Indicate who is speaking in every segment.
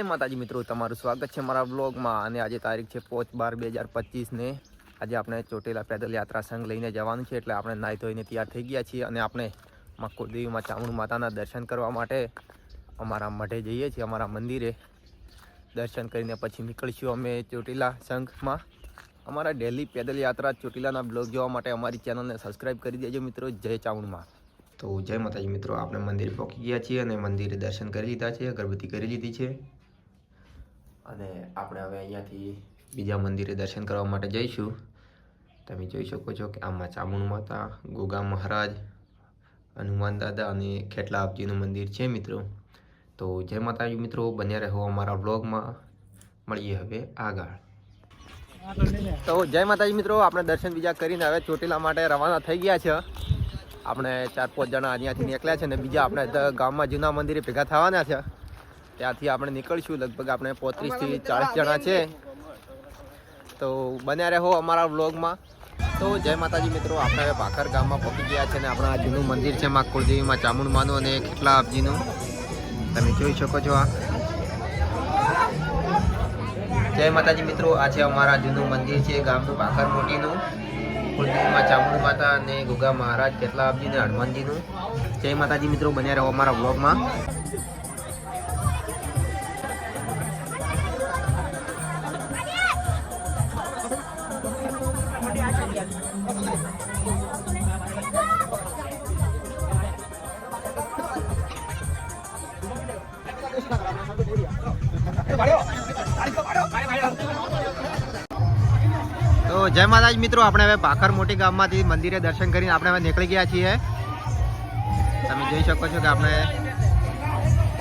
Speaker 1: જય માતાજી મિત્રો, તમારું સ્વાગત છે મારા બ્લોગમાં અને આજે તારીખ છે પાંચ બાર બે હજાર પચીસને. આજે આપણે ચોટીલા પેદલ યાત્રા સંઘ લઈને જવાનું છે, એટલે આપણે નાહી ધોઈને તૈયાર થઈ ગયા છીએ અને આપણે માં કુળદેવીમાં ચામુંડ માતાના દર્શન કરવા માટે અમારા મઢે જઈએ છીએ, અમારા મંદિરે. દર્શન કરીને પછી નીકળીશું અમે ચોટીલા સંઘમાં. અમારા ડેલી પેદલ યાત્રા ચોટીલાના બ્લોગ જોવા માટે અમારી ચેનલને સબસ્ક્રાઈબ કરી દેજો મિત્રો, જય ચામુંડમાં. તો જય માતાજી મિત્રો, આપણે મંદિર પહોંચી ગયા છીએ અને મંદિરે દર્શન કરી લીધા છે, અગરબત્તી કરી લીધી છે. અને આપણે હવે અહીંયાથી બીજા મંદિરે દર્શન કરવા માટે જઈશું. તમે જોઈ શકો છો કે આમાં ચામુંડ માતા, ગોગા મહારાજ, હનુમાન દાદા અને ખેટલા આપજીનું મંદિર છે મિત્રો. તો જય માતાજી મિત્રો, બન્યા રહો અમારા બ્લોગમાં મળીએ હવે આગળ. તો જય માતાજી મિત્રો, આપણે દર્શન બીજા કરીને હવે ચોટીલા માટે રવાના થઈ ગયા છે. આપણે ચાર પાંચ જણા અહીંયાથી નીકળ્યા છે ને બીજા આપણે ગામમાં જૂના મંદિરે ભેગા થવાના છે. ત્યાંથી આપણે નીકળીશું. લગભગ આપણે પોત્રીસથી ચાલીસ જણા છે. તો બન્યા રહો અમારા વ્લોગમાં. તો જય માતાજી મિત્રો આપણે હવે ભાખર ગામમાં પહોંચી ગયા છે અને આપણા જૂનું મંદિર છે માં કુળદેવીમાં ચામુંડમાનું અને કેટલા આપજીનું. તમે જોઈ શકો છો આ. જય માતાજી મિત્રો આ છે અમારા જૂનું મંદિર છે ગામનું ભાખર મોટીનું. કુળદેવીમાં ચામુંડ માતા અને ગુગા મહારાજ કેટલા આપજીને હનુમાનજીનું. જય માતાજી મિત્રો બન્યા રહો અમારા બ્લોગમાં તો જય માતાજી મિત્રો, આપણે હવે ભાખર મોટી ગામમાંથી મંદિરે દર્શન કરીને આપણે હવે નીકળી ગયા છીએ. તમે જોઈ શકો છો કે આપણે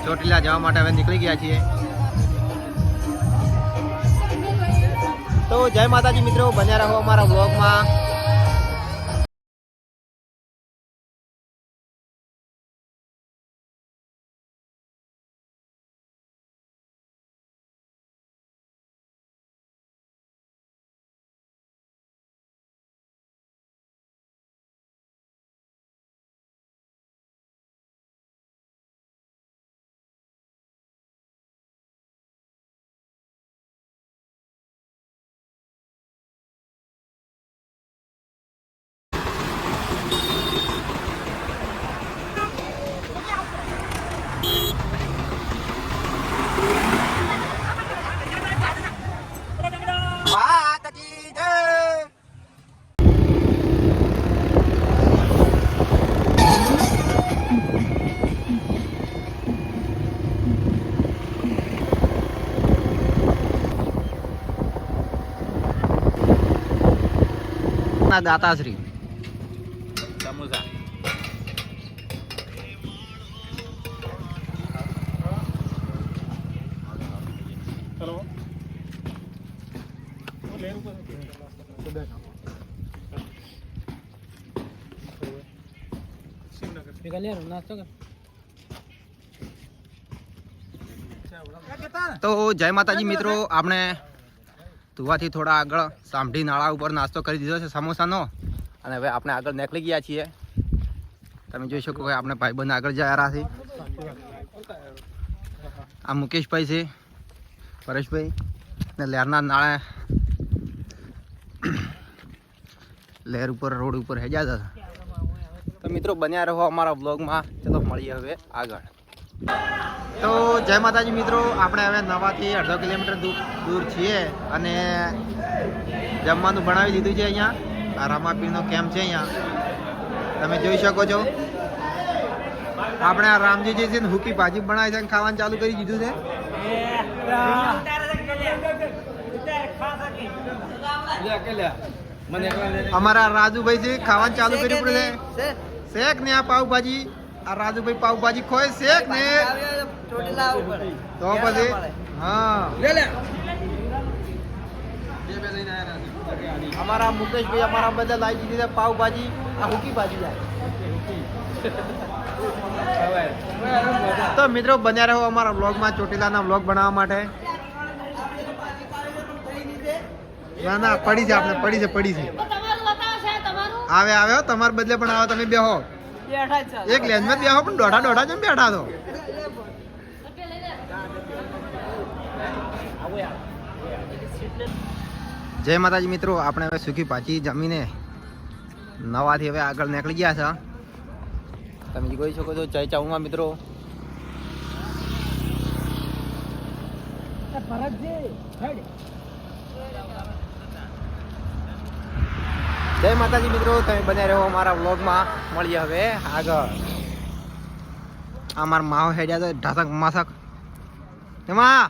Speaker 1: ચોટીલા જવા માટે હવે નીકળી ગયા છીએ. તો જય માતાજી મિત્રો, બન્યા રહો અમારા બ્લોગમાં ના દાતાશ્રી
Speaker 2: સમોસા.
Speaker 1: તો જય માતાજી મિત્રો આપણે તુવાથી થોડા આગળ સાંભળી નાળા ઉપર નાસ્તો કરી દીધો છે સમોસાનો. અને હવે આપણે આગળ નીકળી ગયા છીએ. તમે જોઈ શકો કે આપણે ભાઈબંધ આગળ જઈ રહ્યા છે. આ મુકેશભાઈ છે, પરેશભાઈ ને લહેરના નાળે લહેર ઉપર, રોડ ઉપર હેજા હતા. તો મિત્રો બન્યા રહો અમારા બ્લોગમાં ચલો મળીએ હવે આગળ. તો જય માતાજી મિત્રો, આપણે હવે નવાથી અડધો કિલોમીટર દૂર છીએ અને જમવાનું બનાવી દીધું છે અહીંયા. આ રામાપીરનો કેમ્પ છે અહીંયા. તમે જોઈ શકો છો. આપણે આ રામજીજી છે ને હુકી ભાજી બનાવી છે ખાવાનું ચાલુ કરી દીધું છે. અમારા રાજુભાઈ છે, ખાવાનું ચાલુ કર્યું પડે શેખ ને આ પાવભાજી આ રાજુભાઈ પાવભાજી ખોય શેક ને તો પછી હા. અમારા મુકેશભાઈ અમારા બધા લાવી દીધી પાઉભાજી પાવભાજી આ હુકી ભાજી જાય. તો મિત્રો બન્યા રહો અમારા બ્લોગમાં ચોટીલાના બ્લોગ બનાવવા માટે. ના ના પડી છે આપણે પડી છે પડી છે.
Speaker 3: તમારું બતાવો છે તમારું?
Speaker 1: આવે આવે તમારે બદલે પણ આવો તમે બેહો. એક લેન્જમાં બેહો પણ દોઢા દોઢા જેમ બેઠા તો જય માતાજી મિત્રો આપણે હવે સુખી પાછી જમીને નવાથી હવે આગળ નીકળી ગયા છે. તમે જોઈ શકો છો જય ચાઉમાં મિત્રો. જય માતાજી મિત્રો, તમે બધા રહો અમારા વ્લોગમાં. મળીએ હવે આગળ. આ મારા માવ હેડ્યા છે, ઢાસક માસક. એમાં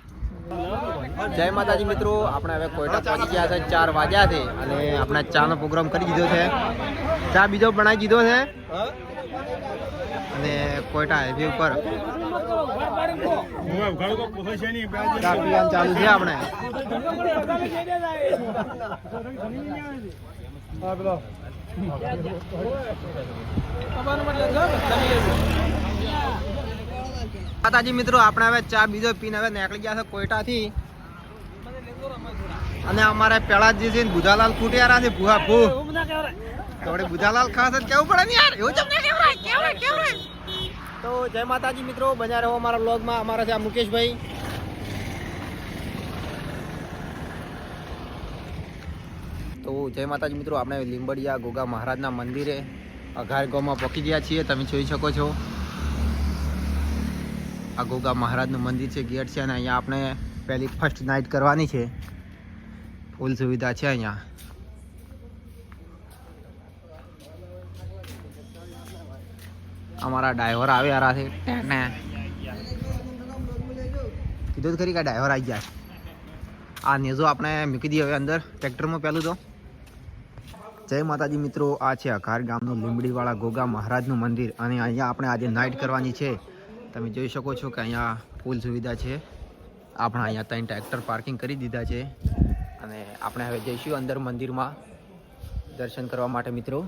Speaker 1: જય માતાજી મિત્રો, આપણે હવે કોયટા પહોંચી ગયા છે, ચાર વાગ્યા છે અને આપણે ચાનો પ્રોગ્રામ કરી દીધો છે. ચા બીજો બનાવી દીધો છે. અને કોયટા હાઈવે ઉપર. ચા પીવાનું ચાલુ છે આપણે. માતાજી, મિત્રો, આપણે હવે ચા બીજો પીને હવે નીકળી ગયા છે કોયટાથી. અને અમારે પેલા જે છે બુધાલાલ કુટિયારા છે, ભૂહા ભૂ. થોડે બુધાલાલ ખાસ જ કેવું પડે ને યાર? એવું તમને કેવરાય કેવરાય કેવરાય તો જય માતાજી, મિત્રો, બન્યા રહો અમારા બ્લોગમાં અમારા છે મુકેશભાઈ. તો જય માતાજી મિત્રો, આપણે લીંબડિયા ગોગા મહારાજના મંદિરે અઘાર ગામમાં પહોંચી ગયા છીએ. તમે જોઈ શકો છો. આ ગોગા મહારાજનું મંદિર છે, ગેટ છે અને અહીંયા આપણે પહેલી ફર્સ્ટ નાઇટ કરવાની છે. ફૂલ સુવિધા છે અહીંયા. અમારા ડ્રાઈવર આવે યાર છે. કીધું ખરી કે ડ્રાઈવર આવી ગયા આ નેઝો આપણે મૂકી દઈએ હવે અંદર. ટ્રેક્ટરમાં પહેલું તો. જય માતાજી મિત્રો, આ છે અઘાર ગામનું લીંબડીવાળા ગોગા મહારાજનું મંદિર અને અહીંયા આપણે આજે નાઇટ કરવાની છે. તમે જોઈ શકો છો કે અહીંયા ફૂલ સુવિધા છે. આપણે અહીંયા ત્રણ ટ્રેક્ટર પાર્કિંગ કરી દીધા છે અને આપણે હવે જઈશું અંદર મંદિરમાં દર્શન કરવા માટે મિત્રો.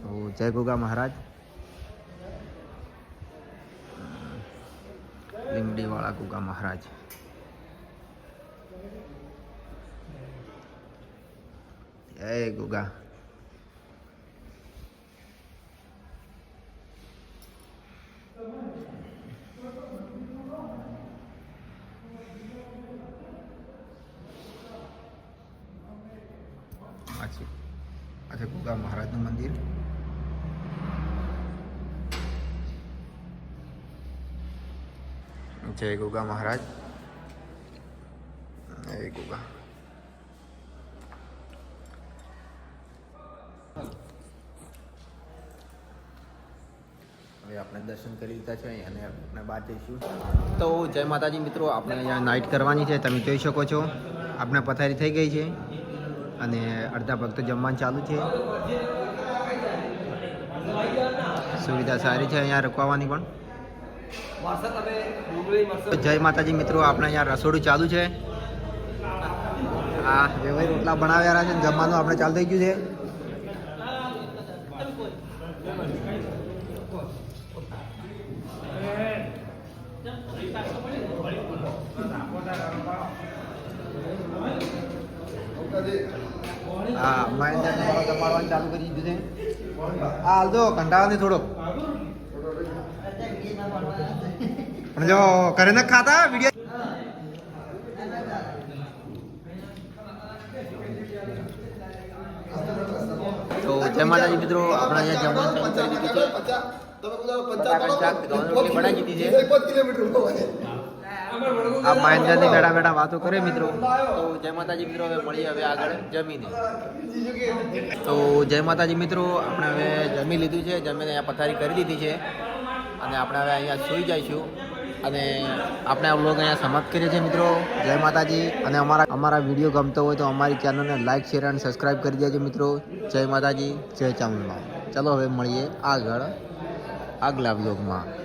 Speaker 1: તો જય ગોગા મહારાજ. લીંબડીવાળા ગોગા મહારાજ. જય ગોગા આ છે આ છે ગોગા મહારાજનું મંદિર જય ગોગા મહારાજ જય ગોગા દર્શન કરી લીધા છે અને આપણે બહાર જઈશું તો જય માતાજી મિત્રો, આપણે અહીંયા નાઇટ કરવાની છે, તમે જોઈ શકો છો. આપણે પથારી થઈ ગઈ છે અને અડધા ભક્તો જમવાનું ચાલુ છે. સુવિધા સારી છે અહીંયા રોકવાની પણ. જય માતાજી મિત્રો, આપણે અહીંયા રસોડું ચાલુ છે. હા વેવાઈ રોટલા બનાવ્યા છે, જમવાનું આપણે ચાલુ થઈ ગયું છે. હા મહેન્દ્ર જમાડવાનું ચાલુ કરી દીધું છે. હાલ દો કંટાળો થોડોક. પણ જો કરે ન ખાતા? વીડિયો તો જય માતાજી મિત્રો આપણે અહીંયા જમવાનું શરૂ કરી દીધું છે. બટાકાની શાક રોટલી બનાવી દીધી છે. આ મહેન્દ્રની બેડા બેડા વાતો કરે મિત્રો. તો જય માતાજી મિત્રો, હવે મળીએ હવે આગળ જમીને. તો જય માતાજી મિત્રો, આપણે હવે જમી લીધું છે. જમીને અહીંયા પથારી કરી દીધી છે. અને આપણે હવે અહીંયા સૂઈ જઈશું. અને આપણે આ વ્લોગ અહીંયા સમાપ્ત કરીએ છીએ મિત્રો. જય માતાજી. અને અમારા અમારા વીડિયો ગમતો હોય તો અમારી ચેનલને લાઇક શેર અને સબસ્ક્રાઈબ કરી દેજો મિત્રો. જય માતાજી. જય ચામુંડા ચલો હવે મળીએ આગળ આગલા વ્લોગમાં.